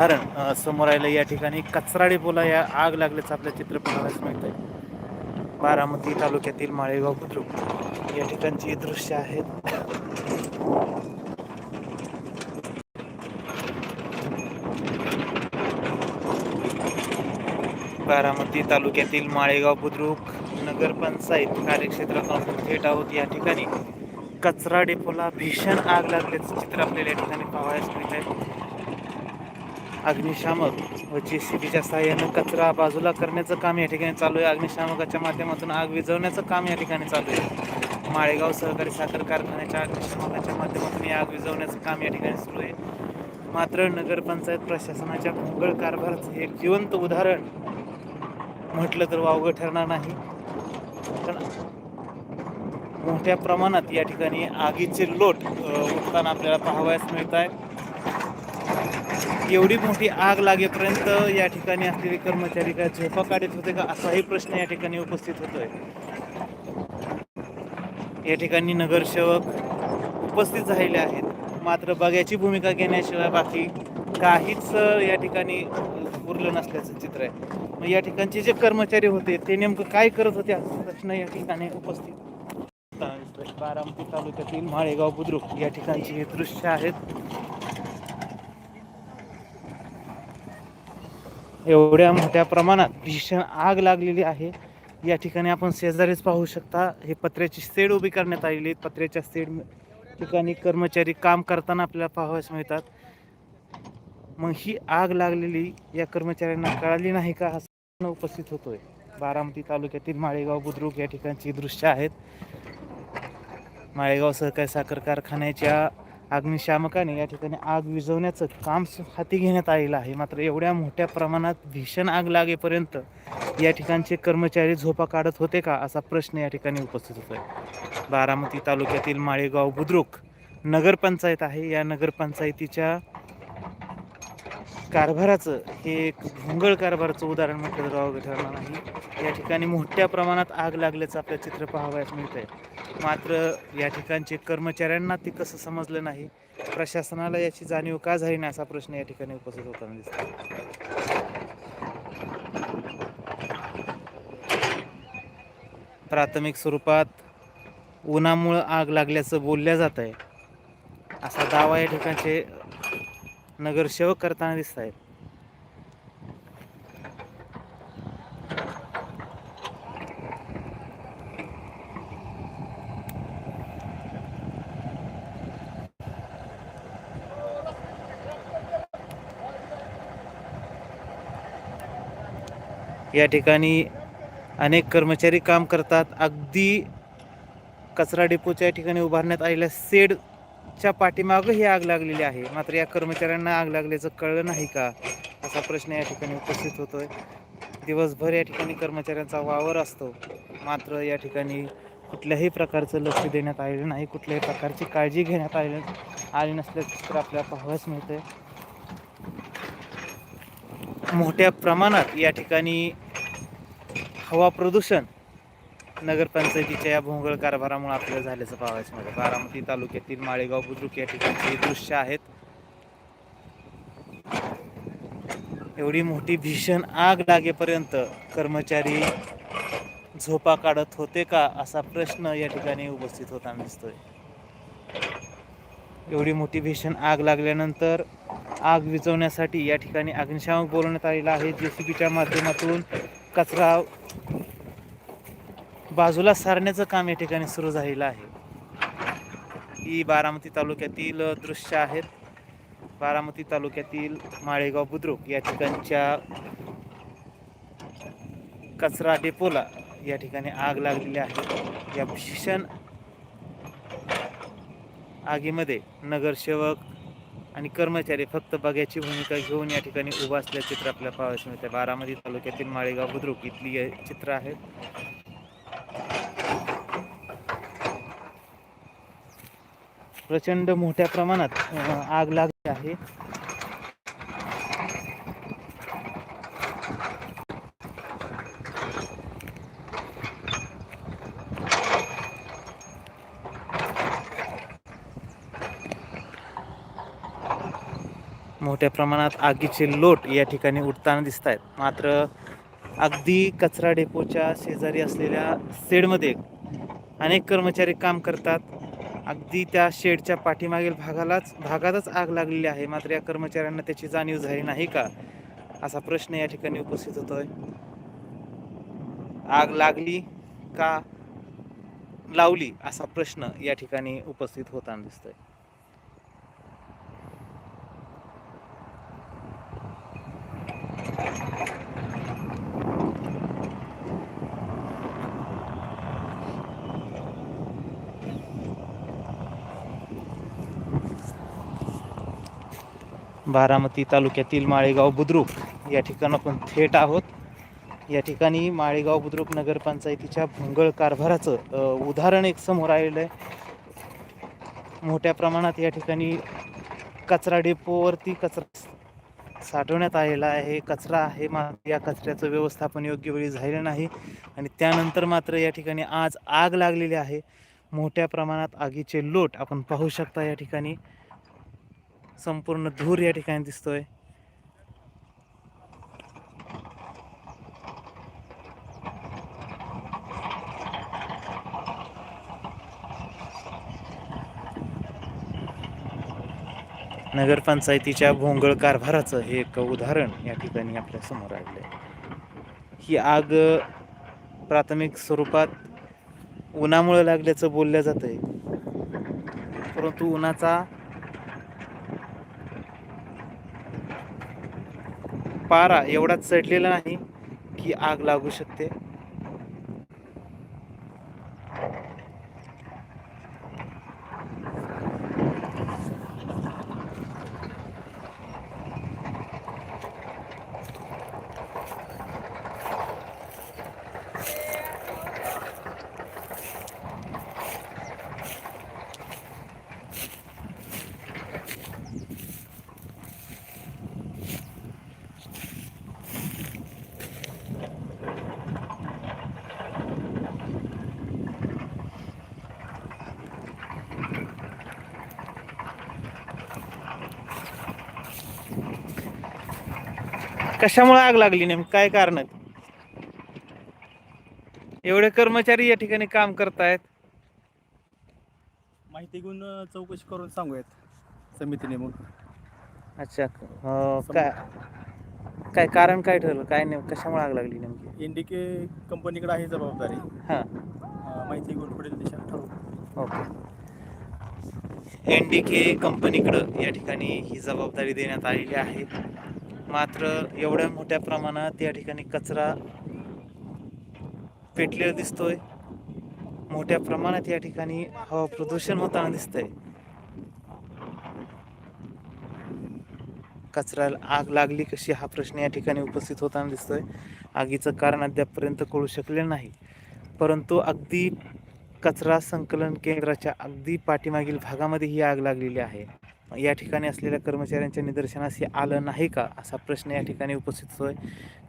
कारण समोर आलं या ठिकाणी कचराडे बोला या आग लागल्याचं आपल्या चित्र पाहायलाच मिळत आहे. बारामती तालुक्यातील माळेगाव बुद्रुक. या ठिकाणची दृश्य आहेत. बारामती तालुक्यातील माळेगाव बुद्रुक नगरपंचायत कार्यक्षेत्रात आपण थेट आहोत. या ठिकाणी कचरा डेपोला भीषण आग लागल्याचं चित्र आपल्याला या ठिकाणी पाहायला मिळत आहे. अग्निशामक व जे सी बीच्या सहाय्यानं कचरा बाजूला करण्याचं काम या ठिकाणी चालू आहे. अग्निशामकाच्या माध्यमातून आग विझवण्याचं काम या ठिकाणी चालू आहे. माळेगाव सहकारी साखर कारखान्याच्या अग्निशामकाच्या माध्यमातून ही आग विझवण्याचं काम या ठिकाणी सुरू आहे. मात्र नगरपंचायत प्रशासनाच्या भोंगळ कारभाराचं हे एक जिवंत उदाहरण म्हटलं तर वावगं ठरणार नाही. पण मोठ्या प्रमाणात या ठिकाणी आगीचे लोट उठताना आपल्याला पाहावयास मिळत आहे एवढी मोठी आग लागेपर्यंत या ठिकाणी असलेले कर्मचारी काय झोपा काढत होते का? असाही प्रश्न या ठिकाणी उपस्थित होतोय. या ठिकाणी नगरसेवक उपस्थित झालेले आहेत. मात्र बघ्याची भूमिका घेण्याशिवाय बाकी काहीच या ठिकाणी उरलं नसल्याचं चित्र आहे. मग या ठिकाणचे जे कर्मचारी होते ते नेमकं काय करत होते? असा प्रश्न या ठिकाणी उपस्थित बारामती तालुक्यातील माळेगाव बुद्रुक या ठिकाणची हे दृश्य आहेत. एवढ्या मोठ्या प्रमाणात भीषण आग लागलेली आहे. या ठिकाणी आपण शेजारीच पाहू शकता हे पत्र्याची सेड उभी करण्यात आलेली आहे पत्र्याच्या सेड ठिकाणी कर्मचारी काम करताना आपल्याला पाहावयास मिळतात. मग ही आग लागलेली या कर्मचाऱ्यांना कळाली नाही का? हा उपस्थित होतोय. बारामती तालुक्यातील माळेगाव बुद्रुक या ठिकाणची दृश्य आहेत. माळेगाव सहकारी साखर कारखान्याच्या अग्निशामकाने या ठिकाणी आग विझवण्याचं काम हाती घेण्यात आलेलं आहे. मात्र एवढ्या मोठ्या प्रमाणात भीषण आग लागेपर्यंत या ठिकाणचे कर्मचारी झोपा काढत होते का असा प्रश्न या ठिकाणी उपस्थित होतोय. बारामती तालुक्यातील माळेगाव बुद्रुक नगरपंचायत आहे. या नगरपंचायतीच्या कारभाराचं हे एक भोंगळ कारभाराचं उदाहरण म्हटलं तर ठरणार नाही. या ठिकाणी मोठ्या प्रमाणात आग लागल्याचं आपल्या चित्र पाहावयास मिळत आहे मात्र या ठिकाणचे कर्मचाऱ्यांना ते कसं समजलं नाही प्रशासनाला याची जाणीव का झाली नाही असा प्रश्न या ठिकाणी उपस्थित होताना दिसतो प्राथमिक स्वरूपात उन्हामुळं आग लागल्याचं बोलल्या जात आहे असा दावा या ठिकाणचे नगरसेवक करताना दिसत आहेत या ठिकाणी अनेक कर्मचारी काम करतात. अगदी कचरा डेपोच्या या ठिकाणी उभारण्यात आलेल्या सेडच्या पाठीमागं ही आग लागलेली आहे. मात्र या कर्मचाऱ्यांना आग लागल्याचं कळलं नाही का? असा प्रश्न या ठिकाणी उपस्थित होतोय. दिवसभर या ठिकाणी कर्मचाऱ्यांचा वावर असतो. मात्र या ठिकाणी कुठल्याही प्रकारचं लक्ष देण्यात आलेलं नाही. कुठल्याही प्रकारची काळजी घेण्यात आले आली नसल्याचं चित्र आपल्याला पाहावयास आहे मोठ्या प्रमाणात या ठिकाणी हवा प्रदूषण नगरपंचायतीच्या या भोंगळ कारभारामुळे आपल्याला झाल्याचं पाहायचं मला. बारामती तालुक्यातील माळेगाव बुद्रुक या ठिकाणची दृश्य आहेत. एवढी मोठी भीषण आग लागेपर्यंत कर्मचारी झोपा काढत होते का असा प्रश्न या ठिकाणी उपस्थित होताना दिसतोय. एवढी मोठी भीषण आग लागल्यानंतर आग विझवण्यासाठी या ठिकाणी अग्निशामक बोलवण्यात आलेला आहे. जेसीबीच्या माध्यमातून कचरा बाजूला सारण्याचं काम या ठिकाणी सुरू झालेलं आहे. ही बारामती तालुक्यातील दृश्य आहेत. बारामती तालुक्यातील माळेगाव बुद्रुक या ठिकाणच्या कचरा डेपोला या ठिकाणी आग लागलेली आहे. या भीषण आगीमध्ये नगरसेवक आणि कर्मचारी फक्त बघ्याची भूमिका घेऊन या ठिकाणी उभा असल्याचे चित्र आपल्याला पाहायला मिळते बारामती तालुक्यातील माळेगाव बुद्रुक इथली चित्र आहेत प्रचंड मोठ्या प्रमाणात आग लागली आहे. मोठ्या प्रमाणात आगीचे लोट या ठिकाणी उठताना दिसत आहेत मात्र अगदी कचरा डेपोच्या शेजारी असलेल्या शेडमध्ये अनेक कर्मचारी काम करतात. अगदी त्या शेडच्या पाठीमागील भागालाच भागातच आग लागलेली आहे. मात्र या कर्मचाऱ्यांना त्याची जाणीव झाली नाही का? असा प्रश्न या ठिकाणी उपस्थित होतोय. आग लागली का? लावली असा प्रश्न या ठिकाणी उपस्थित होताना दिसतोय. बारामती तालुक्यातील माळेगाव बुद्रुक या ठिकाणी आपण थेट आहोत. या ठिकाणी माळेगाव बुद्रुक नगरपंचायतीच्या भोंगळ कारभाराचं उदाहरण एक समोर आलेलं आहे. मोठ्या प्रमाणात या ठिकाणी कचरा डेपोवरती कचरा साठवण्यात आलेला आहे. कचरा आहे मात्र या कचऱ्याचं व्यवस्थापन योग्य वेळी झालेलं नाही आणि त्यानंतर मात्र या ठिकाणी आज आग लागलेली आहे. मोठ्या प्रमाणात आगीचे लोट आपण पाहू शकता या ठिकाणी. संपूर्ण धूर या ठिकाणी दिसतोय. नगरपंचायतीच्या भोंगळ कारभाराचं हे एक उदाहरण या ठिकाणी आपल्यासमोर आलेलं आहे ही आग प्राथमिक स्वरूपात उन्हामुळे लागल्याचं बोललं जातं आहे परंतु उन्हाचा पारा एवढा चढलेला नाही की आग लागू शकते. कशामुळे आग लागली नेमकी? काय कारण आहे? एवढे कर्मचारी या ठिकाणी काम करतायत. माहिती घेऊन चौकशी करून सांगूयात समितीने मग. अच्छा अं, काय काय कारण काय ठरलं? काय नेम कशामुळे आग लागली नेमकी? इंडिके कंपनीकडे आहे जबाबदारी. हां. अ, माहिती घेऊन पुढील दिशा ठरवू. ओके. एन डी के कंपनीकडं या ठिकाणी ही जबाबदारी देण्यात आलेली आहे. मात्र एवढ्या मोठ्या प्रमाणात या ठिकाणी कचरा पेटलेला दिसतोय. मोठ्या प्रमाणात या ठिकाणी हवा प्रदूषण होताना दिसतंय. कचऱ्याला आग लागली कशी हा प्रश्न या ठिकाणी उपस्थित होताना दिसतोय. आगीचं कारण अद्यापपर्यंत कळू शकले नाही. परंतु अगदी कचरा संकलन केंद्राच्या अगदी पाठीमागील भागामध्ये ही आग लागलेली आहे. या ठिकाणी असलेल्या कर्मचाऱ्यांच्या निदर्शनास हे आलं नाही का? असा प्रश्न या ठिकाणी उपस्थित होतोय.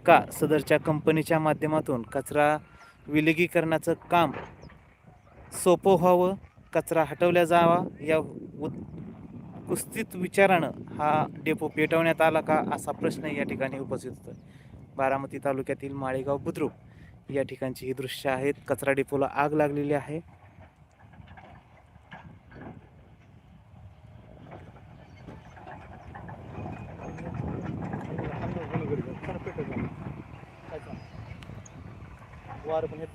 का? सदरच्या कंपनीच्या माध्यमातून कचरा विलगीकरणाचं काम सोपं व्हावं? कचरा हटवल्या जावा? या उद कुस्तीत विचारानं हा डेपो पेटवण्यात आला का? असा प्रश्न या ठिकाणी उपस्थित होतोय. बारामती तालुक्यातील माळेगाव बुद्रुक या ठिकाणची ही दृश्य आहेत. कचरा डेपोला आग लागलेली आहे वार पण येत दिसतं. Automobile manufacturing ambitions is Tata Motors.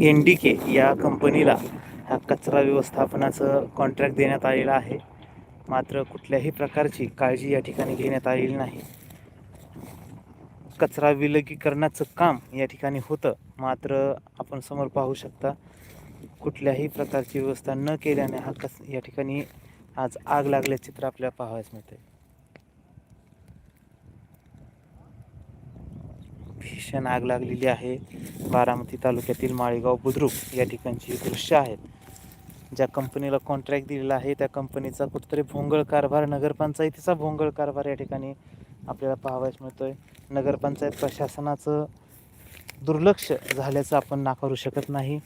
N D K या कंपनीला हा कचरा व्यवस्थापनाचं कॉन्ट्रॅक्ट देण्यात आलेला आहे मात्र कुठल्याही प्रकारची काळजी या ठिकाणी घेण्यात आलेली नाही कचरा विलगीकरणाचं काम या ठिकाणी होतं. मात्र आपण समोर पाहू शकता कुठल्याही प्रकारची व्यवस्था न केल्याने हा कच या ठिकाणी आज आग लागल्याचे चित्र आपल्याला पाहावयास मिळते भीषण आग लागलेली आहे. बारामती तालुक्यातील माळेगाव बुद्रुक या ठिकाणची दृश्य आहेत ज्या कंपनीला कॉन्ट्रॅक्ट दिलेला आहे त्या कंपनीचा कुठेतरी भोंगळ कारभार नगरपंचायतीचा भोंगळ कारभार या ठिकाणी आपल्याला पाहावयास मिळतोय. नगरपंचायत प्रशासनाचं दुर्लक्ष झाल्याचं आपण नाकारू शकत नाही.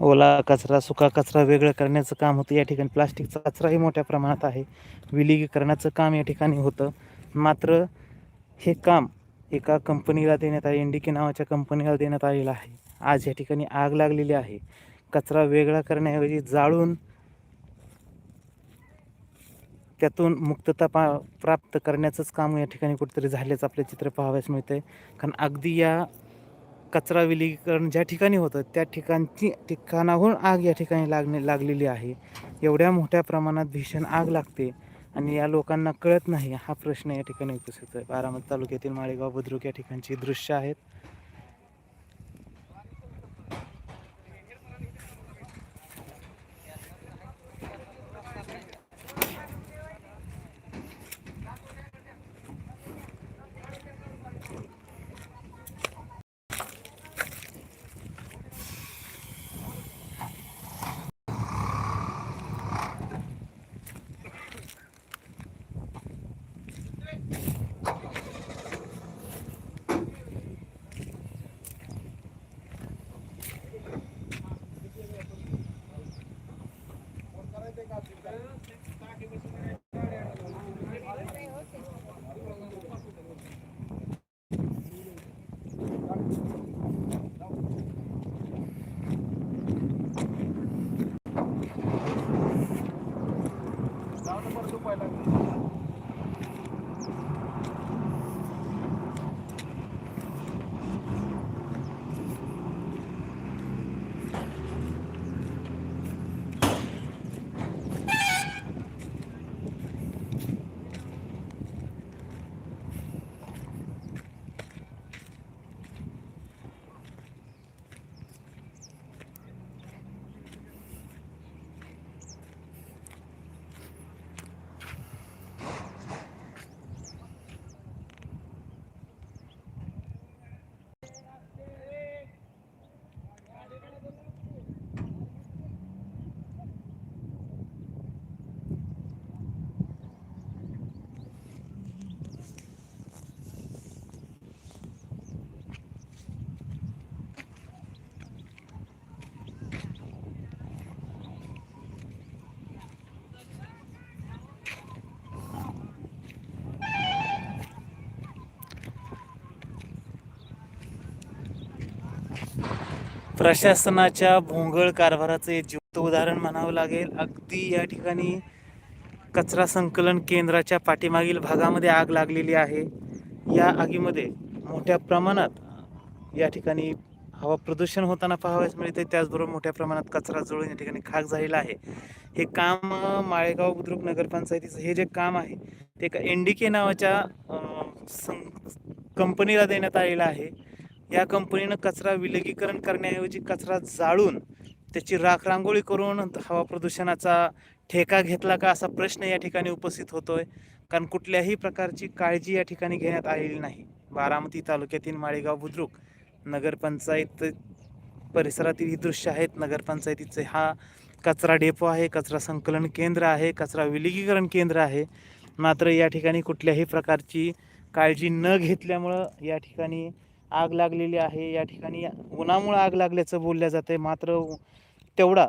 ओला कचरा सुका कचरा वेगळं करण्याचं काम होतं. या ठिकाणी प्लास्टिकचा कचराही मोठ्या प्रमाणात आहे. विलगीकरणाचं काम या ठिकाणी होतं. मात्र हे काम एका कंपनीला देण्यात आले इंडिके नावाच्या कंपनीला देण्यात आलेलं आहे. आज या ठिकाणी आग लागलेली आहे. कचरा वेगळा करण्याऐवजी जाळून त्यातून मुक्तता पा प्राप्त करण्याचंच काम या ठिकाणी कुठेतरी झाल्याचं आपलं चित्र पाहावयास मिळतंय. कारण अगदी या कचरा विलगीकरण ज्या ठिकाणी होतं त्या ठिकाणची ठिकाणाहून आग या ठिकाणी लागणे लागलेली आहे. एवढ्या मोठ्या प्रमाणात भीषण आग लागते आणि या लोकांना कळत नाही हा प्रश्न या ठिकाणी उपस्थित आहे. बारामती तालुक्यातील माळेगाव बुद्रुक या ठिकाणची दृश्य आहेत. 네. प्रशासनाच्या भोंगळ कारभाराचं हे जिवंत उदाहरण म्हणावं लागेल. अगदी या ठिकाणी कचरा संकलन केंद्राच्या पाठीमागील भागामध्ये आग लागलेली आहे. या आगीमध्ये मोठ्या प्रमाणात या ठिकाणी हवा प्रदूषण होताना पाहावयास मिळते त्याचबरोबर मोठ्या प्रमाणात कचरा जळून या ठिकाणी खाक झालेला आहे. हे काम माळेगाव बुद्रुक नगरपंचायतीचं हे जे काम आहे ते एका एनडीके नावाच्या सं- कंपनीला देण्यात आलेलं आहे. या कंपनीनं कचरा विलगीकरण करण्याऐवजी कचरा जाळून त्याची राख रांगोळी करून हवा प्रदूषणाचा ठेका घेतला का असा प्रश्न या ठिकाणी उपस्थित होतोय. कारण कुठल्याही प्रकारची काळजी या ठिकाणी घेण्यात आलेली नाही. बारामती तालुक्यातील माळेगाव बुद्रुक नगरपंचायत परिसरातील ही दृश्य आहेत. नगरपंचायतीचे हा कचरा डेपो आहे कचरा संकलन केंद्र आहे कचरा विलगीकरण केंद्र आहे. मात्र या ठिकाणी कुठल्याही प्रकारची काळजी न घेतल्यामुळं या ठिकाणी आग लागलेली आहे. या ठिकाणी उन्हामुळं आग लागल्याचं बोलल्या जाते मात्र तेवढा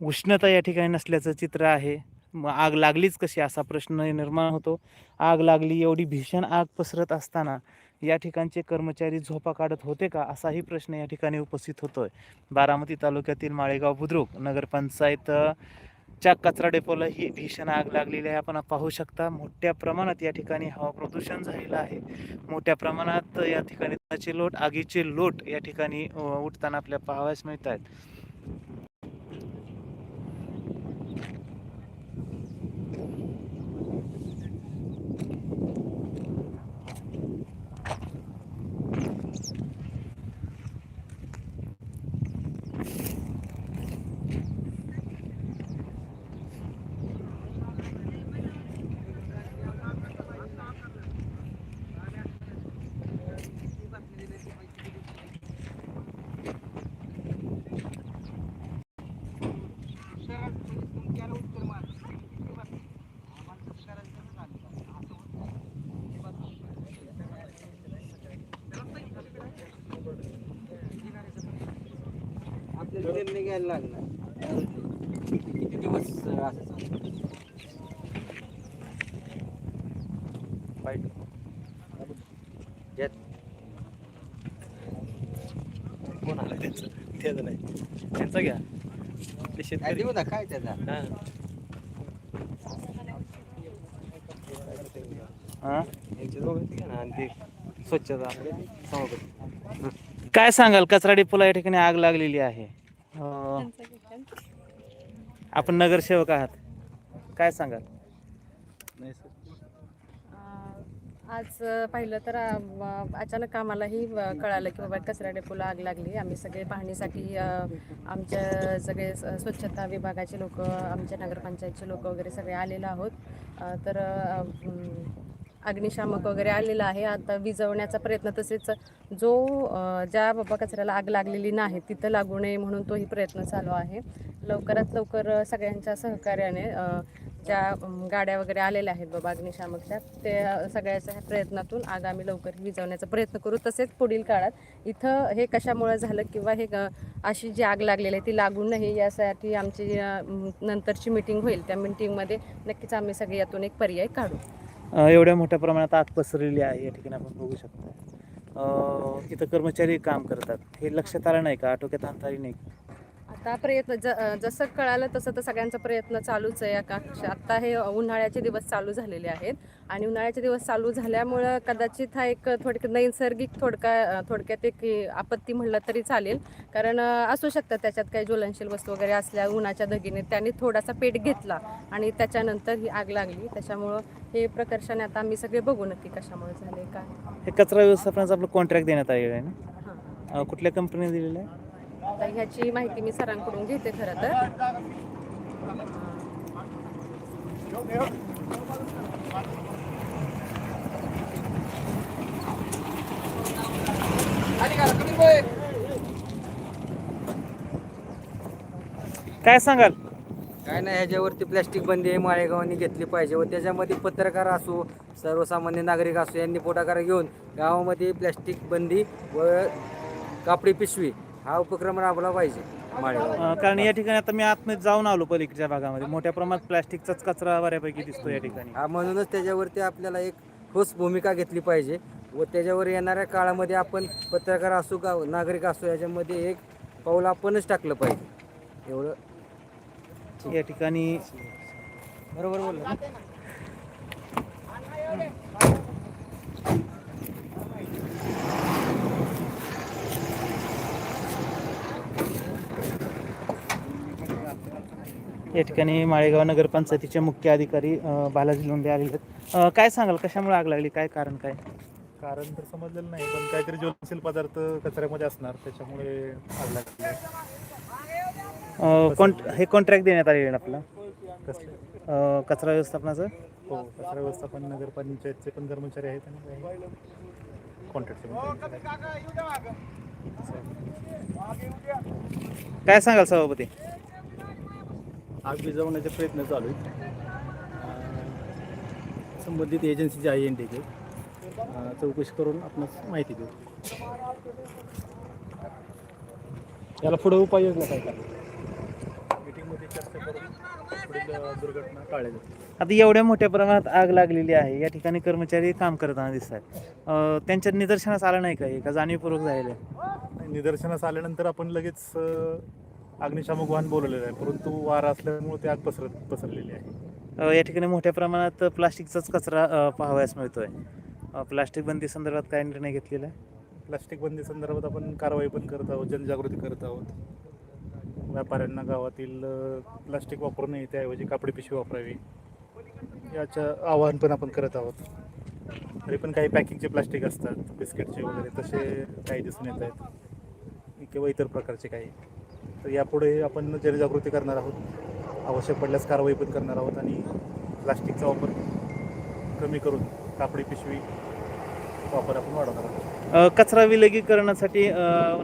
उष्णता या ठिकाणी नसल्याचं चित्र आहे. मग आग लागलीच कशी? असा प्रश्न निर्माण होतो. आग लागली एवढी भीषण आग पसरत असताना या ठिकाणचे कर्मचारी झोपा काढत होते का? असाही प्रश्न या ठिकाणी उपस्थित होतोय. बारामती तालुक्यातील माळेगाव बुद्रुक नगरपंचायत च्या कचरा डेपोला ही भीषण आग लागलेली आहे. आपण पाहू शकता मोठ्या प्रमाणात या ठिकाणी हवा प्रदूषण झालेलं आहे. मोठ्या प्रमाणात या ठिकाणी लोट आगीचे लोट या ठिकाणी उठताना आपल्या पाहावयास मिळत आहेत निर्णय घ्यायला लागणार. किती दिवस असं यात कोण आलं त्यांचं? त्याचं नाही. त्यांचा घ्या. ते काय शेतकरी देऊ ना काय त्याचा? हां? यांचे दोघं घ्या ना आणि ते स्वच्छता. काय सांगाल कचरा डेपोला या ठिकाणी आग लागलेली आहे? आपण नगरसेवक आहात. काय सांगाल? नाही सर. अं, आज पाहिलं तर अचानक आम्हालाही कळालं की बाबा कचरा डेपोला आग लागली. आम्ही सगळे पाहणीसाठी अं, आमच्या सगळे स- स्वच्छता विभागाचे लोक आमच्या नगरपंचायतचे लोक वगैरे सगळे आलेलो आहोत. अं, तर अं, अग्निशामक वगैरे आलेला आहे. आता विझवण्याचा प्रयत्न तसेच जो अं, ज्या बाबा कचऱ्याला आग लागलेली नाही तिथं लागू नये म्हणून तोही प्रयत्न चालू आहे. लवकरात लवकर सगळ्यांच्या सहकार्याने ज्या गाड्या वगैरे आलेल्या आहेत बाबा अग्निशामकच्या ते सगळ्याच्या प्रयत्नातून आग आम्ही लवकर विजवण्याचा प्रयत्न करू. तसेच पुढील काळात इथं हे कशामुळे झालं किंवा हे ग- अशी जी आग लागलेली आहे ती लागू नये यासाठी आमची नंतरची मिटिंग होईल. त्या मिटिंगमध्ये नक्कीच आम्ही सगळे यातून एक पर्याय काढू. एवढ्या मोठ्या प्रमाणात आग पसरलेली आहे या ठिकाणी आपण बघू शकतो. इथं कर्मचारी काम करतात. हे लक्षात आलं नाही का? आटोक्यात आणता नाही. का? आता प्रयत्न ज जसं कळालं तसं तर सगळ्यांचा प्रयत्न चालूच आहे का आत्ता हे उन्हाळ्याचे दिवस चालू झालेले आहेत. आणि उन्हाळ्याचे दिवस चालू झाल्यामुळं कदाचित हा एक थोडक्यात नैसर्गिक थोडका थोडक्यात एक आपत्ती म्हणलं तरी चालेल. कारण असू शकतं त्याच्यात काही ज्वलनशील वस्तू वगैरे असल्या उन्हाच्या धगीने त्यांनी थोडासा पेट घेतला आणि त्याच्यानंतर ही आग लागली. त्याच्यामुळं हे प्रकर्षाने आता आम्ही सगळे बघू नक्की कशामुळे झाले काय. हे कचरा व्यवस्थापनाचं आपलं कॉन्ट्रॅक्ट देण्यात आलेलं आहे ना? कुठल्या कंपनीने दिलेलं आहे? तर ह्याची माहिती मी सरांकडून घेते खरं तर. काय सांगाल? काय नाही ह्याच्यावरती प्लॅस्टिक बंदी आहे माळेगावांनी घेतली पाहिजे व त्याच्यामध्ये पत्रकार असो सर्वसामान्य नागरिक असो यांनी पुढाकार घेऊन गावामध्ये प्लॅस्टिक बंदी व कापडी पिशवी हा उपक्रम राबवला पाहिजे माळेगाव. अ, कारण या ठिकाणी आता मी आतमध्ये जाऊन आलो पलीकडच्या भागामध्ये. मोठ्या प्रमाणात प्लास्टिकचाच कचरा बऱ्यापैकी दिसतो या ठिकाणी. हा म्हणूनच त्याच्यावरती आपल्याला एक ठोस भूमिका घेतली पाहिजे व त्याच्यावर येणाऱ्या काळामध्ये आपण पत्रकार असो का नागरिक असो याच्यामध्ये एक पाऊल आपणच टाकलं पाहिजे. एवढं. या ठिकाणी बरोबर बोललं. या ठिकाणी माळेगाव नगरपंचायतीचे मुख्य अधिकारी अ, बालाजी लोंढे आलेले आहेत. अ, काय सांगाल कशामुळे आग लागली? काय कारण काय? कारण तर समजलेलं नाही पण काहीतरी ज्वलनशील पदार्थ कचऱ्यामध्ये असणार त्याच्यामुळे आग लागली अ, कॉन्ट हे कॉन्ट्रॅक्ट देण्यात आलेलं आहे आपलं? कसले? अ, कचरा व्यवस्थापनाचं? हो कचरा व्यवस्थापन नगरपंचायतचे पण कर्मचारी आहेत आणि कर्मचारी काय सांगाल सभापती? आग विझवण्याचे प्रयत्न चालू आहेत. संबंधित एजन्सी जी आहे एन डी के चौकशी करून आपणास माहिती देऊ. याला पुढे उपाययोजना काय मीटिंगमध्ये चर्चा करून पुढील दुर्घटना टाळल्या जातील. आता एवढ्या मोठ्या प्रमाणात आग लागलेली आहे या ठिकाणी कर्मचारी काम करताना दिसत आहेत. त्यांच्या निदर्शनास आलं नाही का? हे का जाणीवपूर्वक झालेलं निदर्शनास आल्यानंतर आपण लगेच अग्निशामक वाहन बोलवलेलं आहे परंतु वारा असल्यामुळे ते आग पसरत पसरलेली आहे. या ठिकाणी मोठ्या प्रमाणात प्लास्टिकचाच कचरा पाहावयास मिळतोय. अ, प्लास्टिक बंदी संदर्भात काय निर्णय घेतलेला आहे? प्लास्टिक बंदी संदर्भात आपण कारवाई पण करत आहोत जनजागृती करत आहोत. व्यापाऱ्यांना गावातील प्लास्टिक वापरू नये त्याऐवजी कापडी पिशवी वापरावी याचं आवाहन पण आपण करत आहोत. तरी पण काही पॅकिंगचे प्लास्टिक असतात बिस्किटचे वगैरे तसे काही दिसून येत आहेत किंवा इतर प्रकारचे काही. तर यापुढे आपण जनजागृती करणार आहोत. आवश्यक पडल्यास कारवाई पण करणार आहोत आणि प्लास्टिकचा वापर कमी करून कापडी पिशवी वापर आपण वाढवणार आहोत. कचरा विलगीकरणासाठी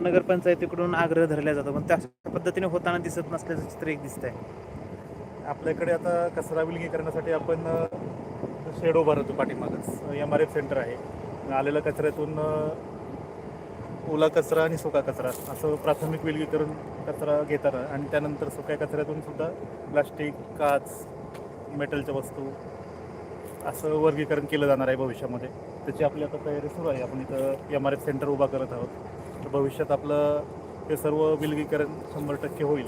नगरपंचायतीकडून आग्रह धरला जातो पण त्या पद्धतीने होताना दिसत नसल्याचं चित्र एक दिसत आहे आपल्याकडे आता कचरा विलगीकरणासाठी आपण शेड उभारतो पाठीमागच. एम आर एफ सेंटर आहे. आलेल्या कचऱ्यातून ओला कचरा आणि सुका कचरा असं प्राथमिक विलगीकरण कचरा घेताना आणि त्यानंतर सुक्या कचऱ्यातून सुद्धा प्लास्टिक काच मेटलच्या वस्तू असं वर्गीकरण केलं जाणार आहे भविष्यामध्ये. त्याची आपली आता तयारी सुरू आहे. आपण इथं एम आर एफ सेंटर उभा करत आहोत. तर भविष्यात आपलं हे सर्व विलगीकरण शंभर टक्के होईल.